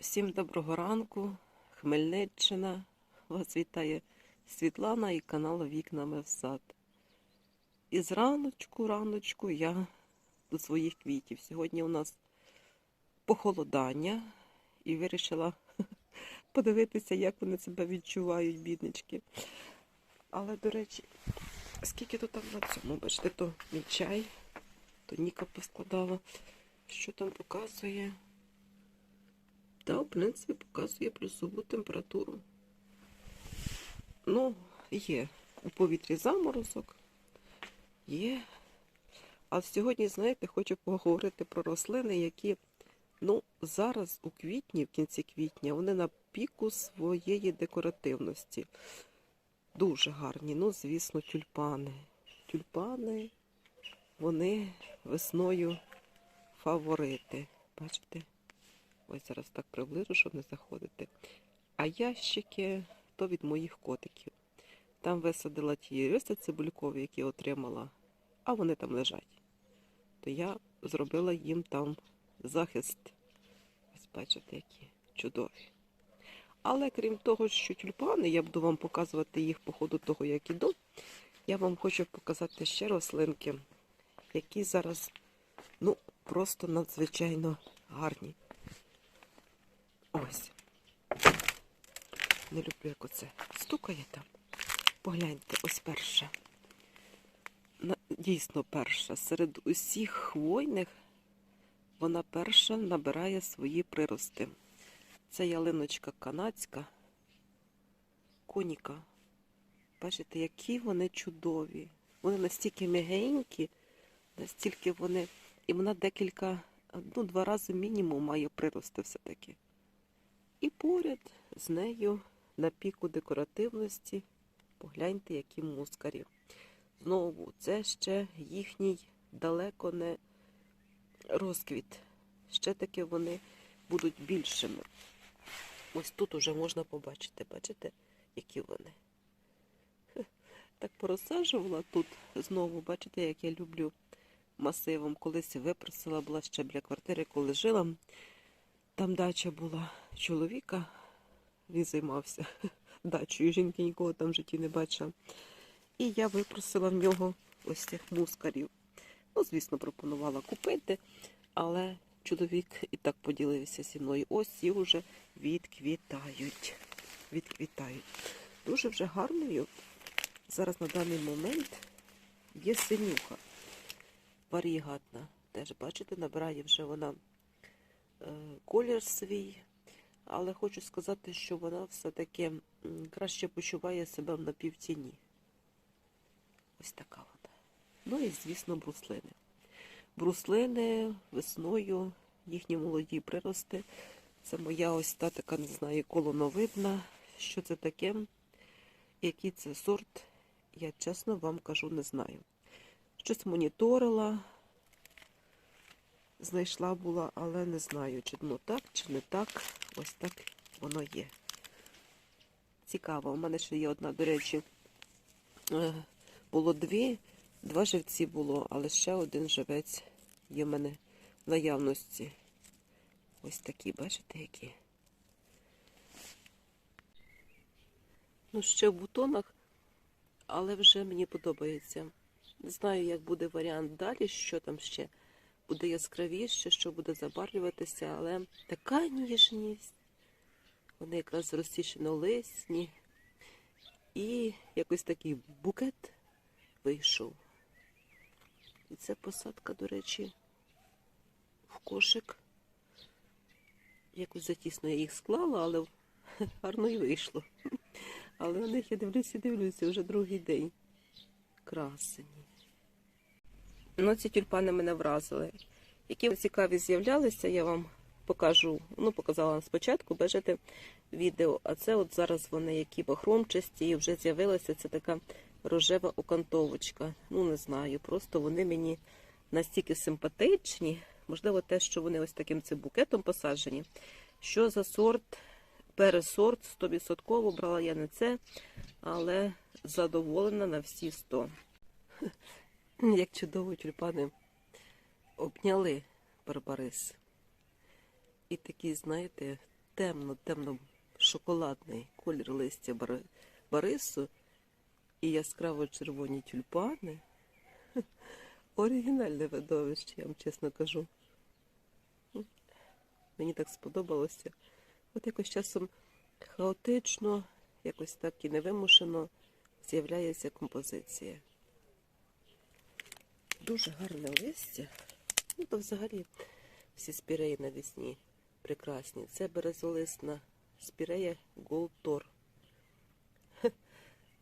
Всім доброго ранку, Хмельниччина. Вас вітає Світлана і канал Вікнами в сад. І зраночку, раночку я до своїх квітів. Сьогодні у нас похолодання і вирішила подивитися, як вони себе відчувають, біднички. Але, до речі, скільки то там на цьому, бачите, то мій чай, то Ніка поскладала. Що там показує? Та, в принципі, показує плюсову температуру. Ну, є у повітрі заморозок, є. А сьогодні, знаєте, хочу поговорити про рослини, які, ну, зараз у квітні, в кінці квітня, вони на піку своєї декоративності. Дуже гарні. Ну, звісно, тюльпани. Тюльпани, вони весною фаворити. Бачите? Ось зараз так приближу, щоб не заходити. А ящики то від моїх котиків. Там висадила ті риси цибулькові, які отримала, а вони там лежать. То я зробила їм там захист. Ось бачите, які чудові. Але крім того, що тюльпани, я буду вам показувати їх по ходу того, як іду. Я вам хочу показати ще рослинки, які зараз ну, просто надзвичайно гарні. Ось. Не люблю, як оце стукає там. Погляньте, ось перша. Дійсно перша. Серед усіх хвойних вона перша набирає свої прирости. Це ялиночка канадська, коніка. Бачите, які вони чудові. Вони настільки м'ягенькі, настільки вони. І вона декілька, ну, два рази мінімум має прирости все-таки. І поряд з нею на піку декоративності погляньте, які мускарі. Знову, це ще їхній далеко не розквіт. Ще таки вони будуть більшими. Ось тут уже можна побачити, бачите, які вони. Так порозсаджувала тут знову, бачите, як я люблю масивом. Колись випросила була ще біля квартири, коли жила. Там дача була чоловіка, він займався дачею, жінки нікого там в житті не бачила. І я випросила в нього ось цих мускарів. Ну, звісно, пропонувала купити, але чоловік і так поділився зі мною. Ось і вже відквітають. Відквітають. Дуже вже гарною. Зараз на даний момент є синюха. Варігатна. Теж, бачите, набирає вже вона колір свій, але хочу сказати, що вона все-таки краще почуває себе в напівтіні. Ось така вона. Ну і, звісно, бруслини. Бруслини весною, їхні молоді прирости. Це моя ось та така, не знаю, колоновидна. Що це таке? Який це сорт, я чесно вам кажу, не знаю. Щось моніторила, знайшла була, але не знаю, чи воно так, чи не так. Ось так воно є. Цікаво. У мене ще є одна, до речі, е, було дві, два живці було, але ще один живець є в мене в наявності. Ось такі, бачите, які. Ну, ще в бутонах, але вже мені подобається. Не знаю, як буде варіант далі, що там ще буде яскравіше, що буде забарвлюватися, але така ніжність. Вони якраз розтішено лисні. І якось такий букет вийшов. І це посадка, до речі, в кошик. Якось затісно я їх склала, але гарно і вийшло. Але на них я дивлюся і дивлюся вже другий день. Красені. Ну, ці тюльпани мене вразили. Які цікаві з'являлися, я вам покажу. Ну, показала вам спочатку, бачите відео. А це от зараз вони які бахромчасті, і вже з'явилася це така рожева окантовочка. Ну, не знаю, просто вони мені настільки симпатичні. Можливо, те, що вони ось таким цим букетом посаджені. Що за сорт? Пересорт 100% брала я не це, але задоволена на всі 100. Як чудово тюльпани обняли Барбарис. І такі, знаєте, темно-темно шоколадний колір листя бари- барису і яскраво червоні тюльпани. Оригінальне видовище, я вам чесно кажу. Мені так сподобалося. От якось часом хаотично, якось так і невимушено з'являється композиція. Дуже гарне листя. Ну, то взагалі всі спіреї навесні прекрасні. Це березолисна спірея Голтор.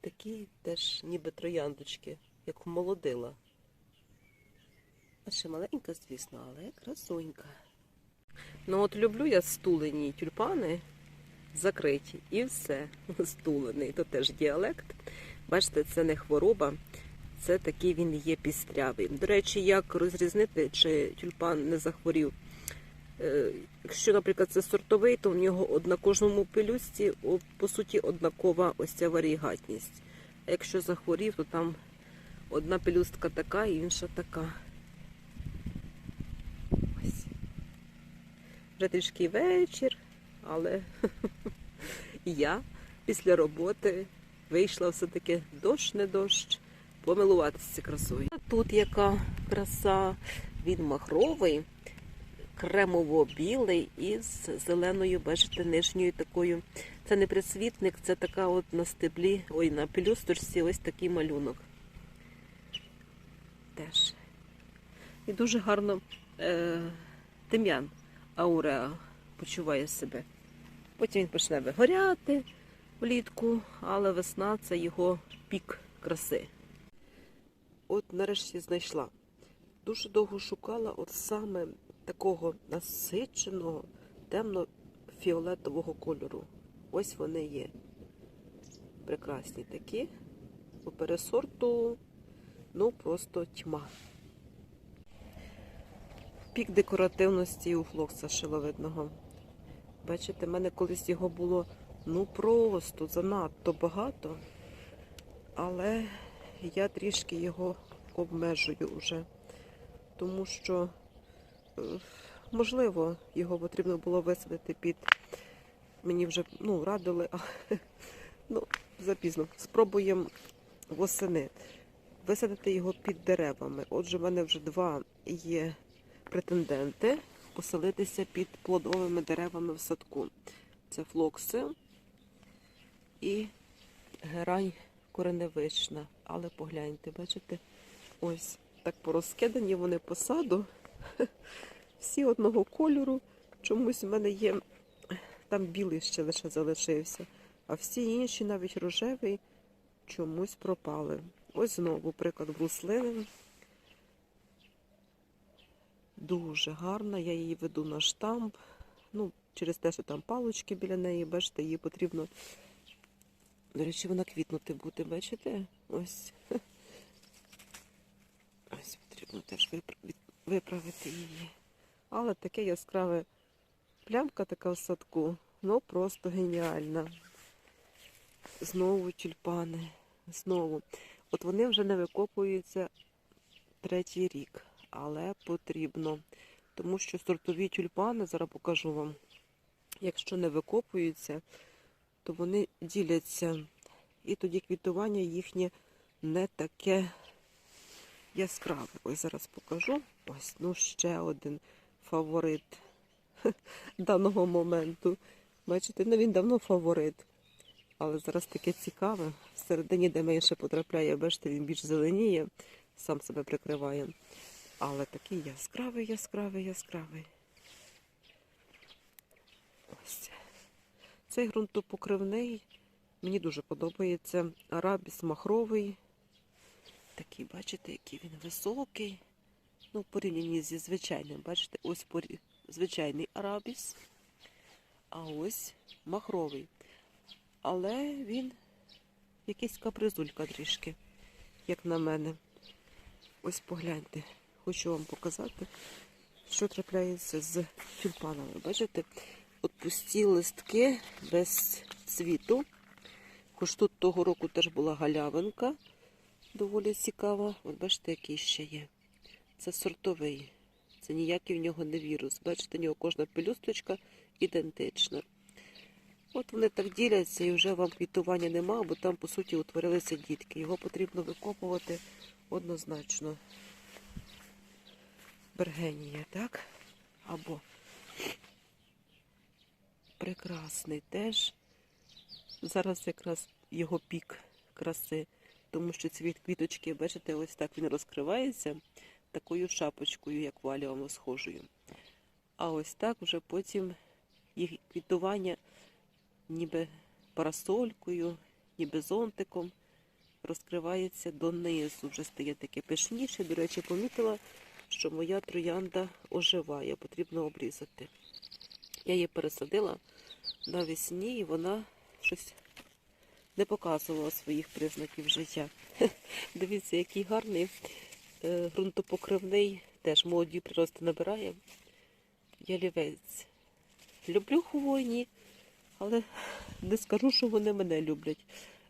Такі теж ніби трояндочки, як молодила. А ще маленька, звісно, але красунька. Ну от люблю я стулені тюльпани закриті. І все. Стулений. То теж діалект. Бачите, це не хвороба, це такий він є пістрявий. До речі, як розрізнити, чи тюльпан не захворів? Е, Якщо, наприклад, це сортовий, то в нього на кожному пелюстці, по суті, однакова ось ця варігатність. А якщо захворів, то там одна пелюстка така, інша така. Вже трішки вечір, але я після роботи вийшла все-таки дощ не дощ, помилуватися красою. Тут яка краса, він махровий, кремово-білий із зеленою, бачите, нижньою такою. Це не присвітник, це така от на стеблі, ой, на пелюсточці ось такий малюнок. Теж. І дуже гарно е, тим'ян ауреа почуває себе. Потім він почне вигоряти влітку, але весна це його пік краси. От нарешті знайшла. Дуже довго шукала от саме такого насиченого, темно-фіолетового кольору. Ось вони є. Прекрасні такі. По пересорту, ну просто тьма. Пік декоративності у флокса шиловидного. Бачите, в мене колись його було ну просто занадто багато, але я трішки його обмежую вже, тому що, е, можливо, його потрібно було висадити під. Мені вже ну, радили, а ну, запізно. Спробуємо восени висадити його під деревами. Отже, в мене вже два є претенденти поселитися під плодовими деревами в садку. Це флокси і герань кореневична. Але погляньте, бачите, ось так порозкидані вони по саду. Всі одного кольору. Чомусь в мене є, там білий ще лише залишився, а всі інші, навіть рожевий, чомусь пропали. Ось знову приклад бруслини. Дуже гарна, я її веду на штамп. Ну, через те, що там палочки біля неї, бачите, її потрібно. До речі, вона квітнути буде, бачите? Ось. Ось потрібно теж виправити її. Але таке яскраве плямка така в садку. Ну, просто геніальна. Знову тюльпани. Знову. От вони вже не викопуються третій рік але потрібно. Тому що сортові тюльпани, зараз покажу вам, якщо не викопуються, то вони діляться. І тоді квітування їхнє не таке яскраве. Ось зараз покажу. Ось, ну ще один фаворит даного моменту. Бачите, ну він давно фаворит. Але зараз таке цікаве. Всередині, де менше потрапляє, бачите, він більш зеленіє, сам себе прикриває. Але такий яскравий, яскравий, яскравий. Цей ґрунтопокривний. Мені дуже подобається. Арабіс махровий. Такий, бачите, який він високий. Ну, в порівнянні зі звичайним. Бачите, ось порі- звичайний арабіс, а ось махровий. Але він якийсь капризулька трішки, як на мене. Ось погляньте хочу вам показати, що трапляється з тюльпанами. Бачите, от пусті листки без цвіту. Хоч тут того року теж була галявинка, доволі цікава. От бачите, який ще є. Це сортовий. Це ніякий в нього не вірус. Бачите, в нього кожна пелюсточка ідентична. От вони так діляться і вже вам квітування нема, бо там, по суті, утворилися дітки. Його потрібно викопувати однозначно. Бергенія, так? Або прекрасний теж. Зараз якраз його пік краси, тому що цвіт квіточки, бачите, ось так він розкривається такою шапочкою, як валіово схожою. А ось так вже потім їх квітування ніби парасолькою, ніби зонтиком розкривається донизу, вже стає таке пишніше. До речі, помітила, що моя троянда оживає, потрібно обрізати. Я її пересадила навесні, і вона щось не показувала своїх признаків життя. Дивіться, який гарний е, ґрунтопокривний, теж молоді прирости набирає. Ялівець. Люблю хвойні, але не скажу, що вони мене люблять.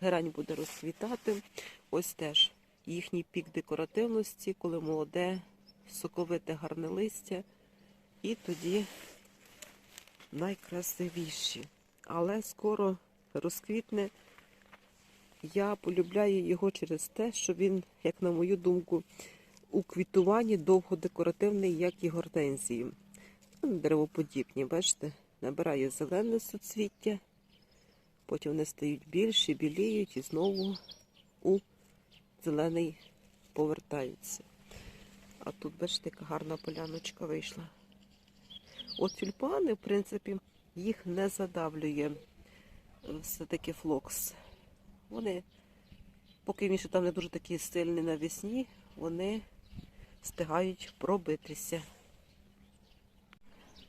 Герань буде розцвітати. Ось теж їхній пік декоративності, коли молоде, соковите гарне листя. І тоді найкрасивіші. Але скоро розквітне. Я полюбляю його через те, що він, як на мою думку, у квітуванні довго декоративний, як і гортензії. Деревоподібні, бачите, набирає зелене суцвіття, потім вони стають більші, біліють і знову у зелений повертаються. А тут, бачите, яка гарна поляночка вийшла. От тюльпани, в принципі, їх не задавлює все-таки флокс. Вони, поки він ще там не дуже такий сильний навесні, вони встигають пробитися.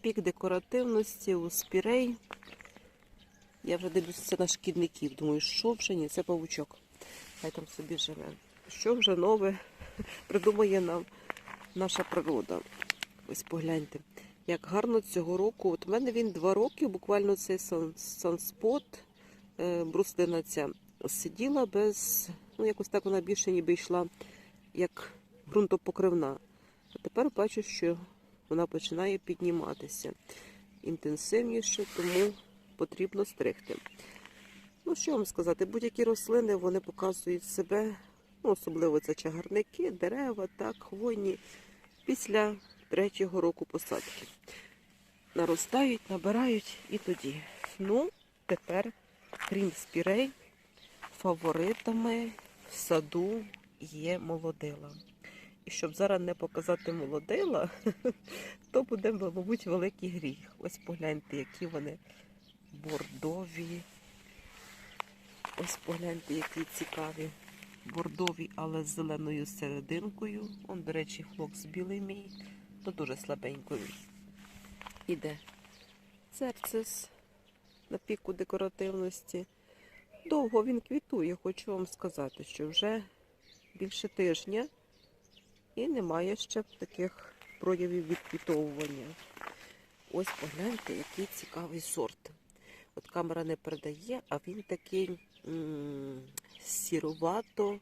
Пік декоративності у спірей. Я вже дивлюся на шкідників. Думаю, що вже ні, це павучок. Хай там собі живе. Що вже нове придумає нам наша природа. Ось погляньте, як гарно цього року. От у мене він два роки, буквально цей сан- санспот, е, бруслина ця сиділа без, ну якось так вона більше ніби йшла, як ґрунтопокривна. А тепер бачу, що вона починає підніматися інтенсивніше, тому потрібно стригти. Ну, що вам сказати, будь-які рослини вони показують себе, ну, особливо це чагарники, дерева, так, хвойні, після третього року посадки. Наростають, набирають і тоді. Ну, тепер, крім спірей, фаворитами в саду є молодила. І щоб зараз не показати молодила, то буде, мабуть, великий гріх. Ось погляньте, які вони бордові. Ось погляньте, які цікаві. Бордові, але з зеленою серединкою. Он, до речі, флокс білий мій, то дуже слабенько він. Іде церцис на піку декоративності. Довго він квітує, хочу вам сказати, що вже більше тижня і немає ще таких проявів відквітовування. Ось погляньте, який цікавий сорт. От камера не передає, а він такий сірувато,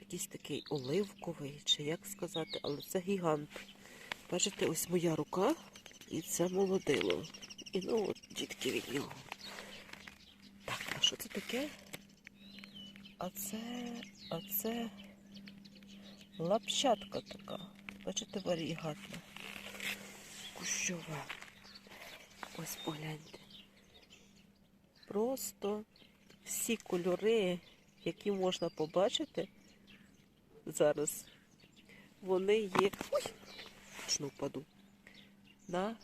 якийсь такий оливковий, чи як сказати, але це гігант. Бачите, ось моя рука, і це молодило. І ну от дітки від нього. Так, а що це таке? А це, а це лапчатка така. Бачите, варігатна. Кущова. Ось погляньте. Просто всі кольори, які можна побачити зараз, вони є. Ой! Точно впаду. На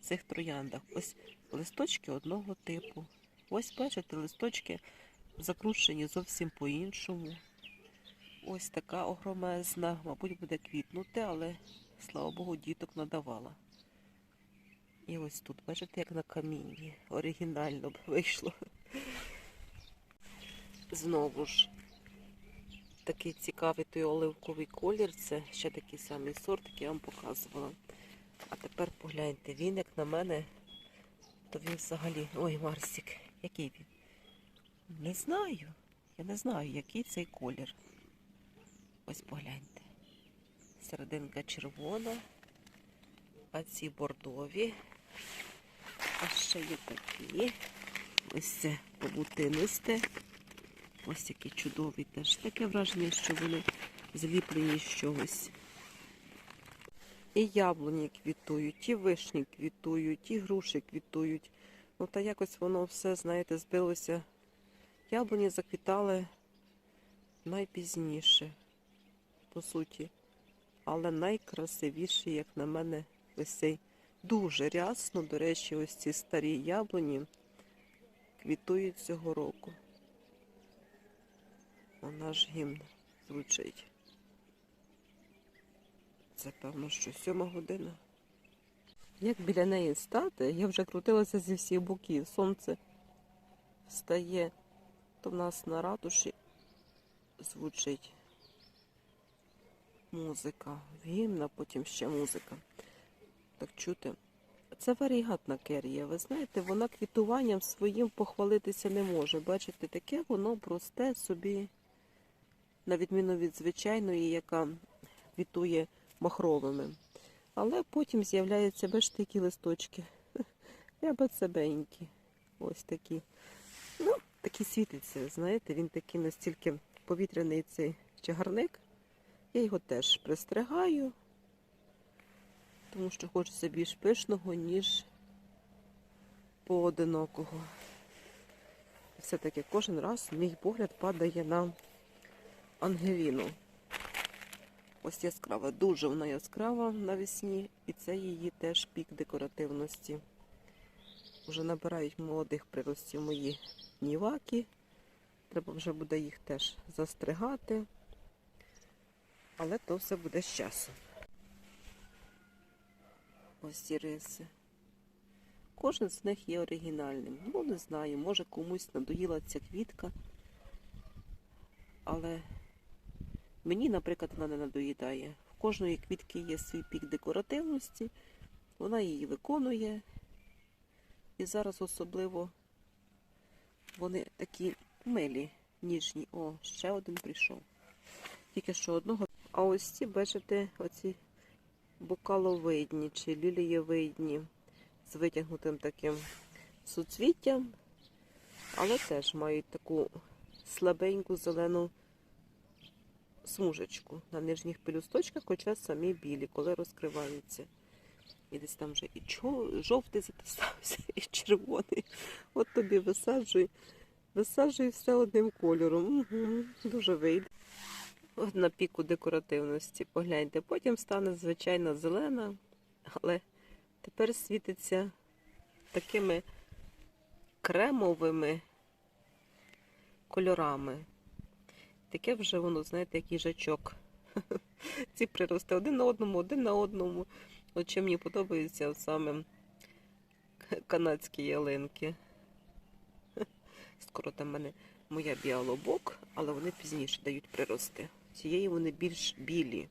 цих трояндах. Ось листочки одного типу. Ось бачите, листочки закручені зовсім по-іншому. Ось така огромезна, мабуть, буде квітнути, але, слава Богу, діток надавала. І ось тут, бачите, як на камінні. Оригінально б вийшло. Знову ж такий цікавий той оливковий колір. Це ще такий самий сорт, який я вам показувала. А тепер погляньте, він, як на мене, то він взагалі. Ой, Марсик, який він? Не знаю. Я не знаю, який цей колір. Ось погляньте. Серединка червона, а ці бордові. А ще є такі. Ось це побутинисте. Ось який чудовий теж. Таке враження, що вони зліплені з чогось. І яблуні квітують, і вишні квітують, і груші квітують. Ну та якось воно все, знаєте, збилося. Яблуні заквітали найпізніше, по суті. Але найкрасивіші, як на мене, ось цей дуже рясно. До речі, ось ці старі яблуні квітують цього року. А наш гімн звучить. Це певно, що сьома година. Як біля неї стати, я вже крутилася зі всіх боків. Сонце встає, то в нас на ратуші звучить музика. Гімна, потім ще музика. Так чути. Це варігатна керія. Ви знаєте, вона квітуванням своїм похвалитися не може. Бачите, таке воно просте собі, на відміну від звичайної, яка квітує махровими. Але потім з'являються бачите, які листочки. Рябацебенькі. Ось такі. Ну, такі світиться, знаєте, він такий настільки повітряний цей чагарник. Я його теж пристригаю, тому що хочеться більш пишного, ніж поодинокого. Все-таки кожен раз мій погляд падає на ангеліну. Ось яскрава, дуже вона яскрава навесні, і це її теж пік декоративності. Вже набирають молодих приростів мої ніваки. Треба вже буде їх теж застригати. Але то все буде з часом. Ось ці риси. Кожен з них є оригінальним. Ну, не знаю, може комусь надоїла ця квітка. Але мені, наприклад, вона не надоїдає. В кожної квітки є свій пік декоративності, вона її виконує. І зараз особливо вони такі милі, ніжні. О, ще один прийшов. Тільки що одного. А ось ці, бачите, оці бокаловидні чи лілієвидні з витягнутим таким суцвіттям, але теж мають таку слабеньку зелену смужечку на нижніх пелюсточках, хоча самі білі, коли розкриваються. І десь там вже і жовтий затистався, і червоний. От тобі висаджуй, висаджуй все одним кольором. Угу, дуже вийде. От на піку декоративності. Погляньте, потім стане звичайна зелена, але тепер світиться такими кремовими кольорами. Таке вже воно, знаєте, як їжачок. Ці прирости один на одному, один на одному. От чим мені подобаються саме канадські ялинки. Скоро там в мене моя біалобок, але вони пізніше дають прирости. Цієї вони більш білі.